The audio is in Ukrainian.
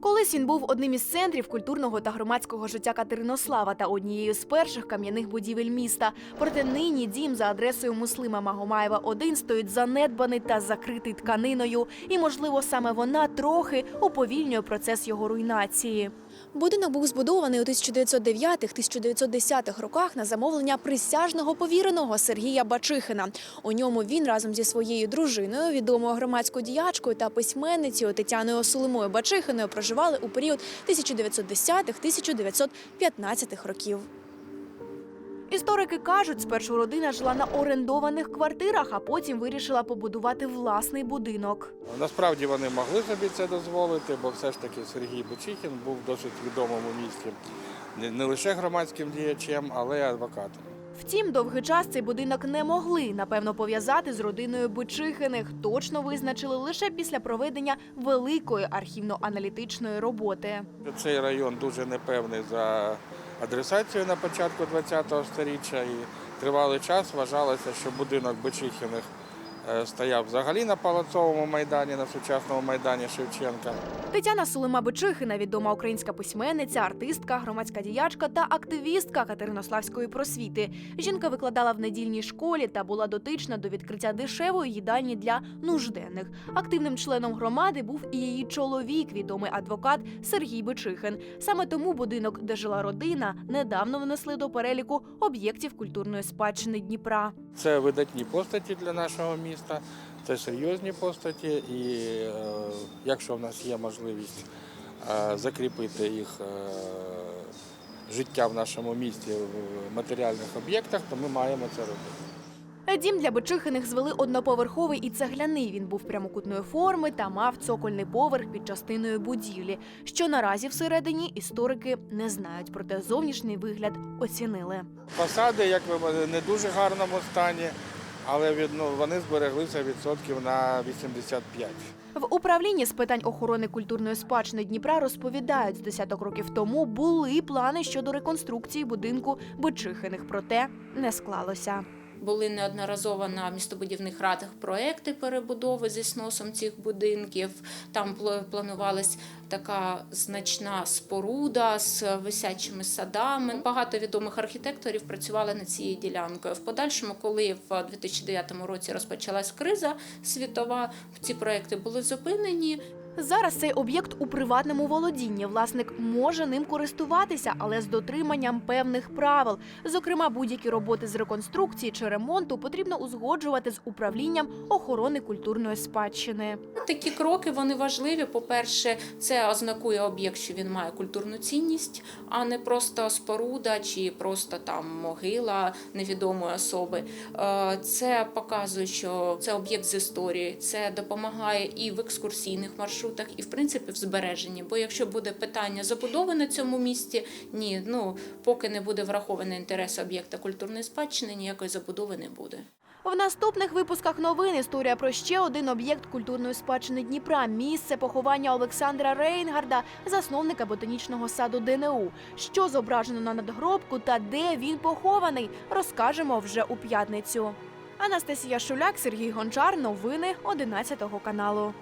Колись він був одним із центрів культурного та громадського життя Катеринослава та однією з перших кам'яних будівель міста. Проте нині дім за адресою Муслима Магомаєва 1 стоїть занедбаний та закритий тканиною. І, можливо, саме вона трохи уповільнює процес його руйнації. Будинок був збудований у 1909-1910 роках на замовлення присяжного повіреного Сергія Бачихина. У ньому він разом зі своєю дружиною, відомою громадською діячкою та письменницею Тетяною Сулимою Бачихиною проживали у період 1910-1915 років. Історики кажуть, спершу родина жила на орендованих квартирах, а потім вирішила побудувати власний будинок. Насправді вони могли собі це дозволити, бо все ж таки Сергій Бучихін був досить відомим у місті не- лише громадським діячем, але й адвокатом. Втім, довгий час цей будинок не могли напевно пов'язати з родиною Бичихиних. Точно визначили лише після проведення великої архівно-аналітичної роботи. Цей район дуже непевний за адресацією на початку ХХ століття і тривалий час вважалося, що будинок Бичихіних е, стояв взагалі на Палацовому майдані, на сучасному майдані Шевченка. Тетяна Сулима Бичихина, відома українська письменниця, артистка, громадська діячка та активістка Катеринославської просвіти. Жінка викладала в недільній школі та була дотична до відкриття дешевої їдальні для нужденних. Активним членом громади був і її чоловік, відомий адвокат Сергій Бичихин. Саме тому будинок, де жила родина, недавно внесли до переліку об'єктів культурної спадщини Дніпра. Це видатні постаті для нашого міста, це серйозні постаті, і е, якщо в нас є можливість е, закріпити їх е, життя в нашому місті в матеріальних об'єктах, то ми маємо це робити. Дім для Бичихиних звели одноповерховий і цегляний. Він був прямокутної форми та мав цокольний поверх під частиною будівлі. Що наразі всередині історики не знають, проте зовнішній вигляд оцінили. Фасади, як ви не дуже гарному стані, але від, ну, вони збереглися відсотків на 85. В управлінні з питань охорони культурної спадщини Дніпра розповідають, з десяток років тому були плани щодо реконструкції будинку Бичихиних, проте не склалося. Були неодноразово на містобудівних радах проекти перебудови зі сносом цих будинків. Там пл- планувалась така значна споруда з висячими садами. Багато відомих архітекторів працювали над цією ділянкою. В подальшому, коли в 2009 році розпочалась криза світова, ці проекти були зупинені. Зараз цей об'єкт у приватному володінні. Власник може ним користуватися, але з дотриманням певних правил. Зокрема, будь-які роботи з реконструкції чи ремонту потрібно узгоджувати з управлінням охорони культурної спадщини. Такі кроки вони важливі. По-перше, це ознакує об'єкт, що він має культурну цінність, а не просто споруда чи просто там могила невідомої особи. Е, Це показує, що це об'єкт з історії, це допомагає і в екскурсійних маршрутах, і в принципі в збереженні. Бо якщо буде питання забудови на цьому місці, ні, ну поки не буде врахований інтерес об'єкта культурної спадщини, ніякої забудови не буде. В наступних випусках новин історія про ще один об'єкт культурної спадщини Дніпра місце поховання Олександра Рейнгарда, засновника ботанічного саду ДНУ. Що зображено на надгробку та де він похований, розкажемо вже у п'ятницю. Анастасія Шуляк, Сергій Гончар. Новини 11 каналу.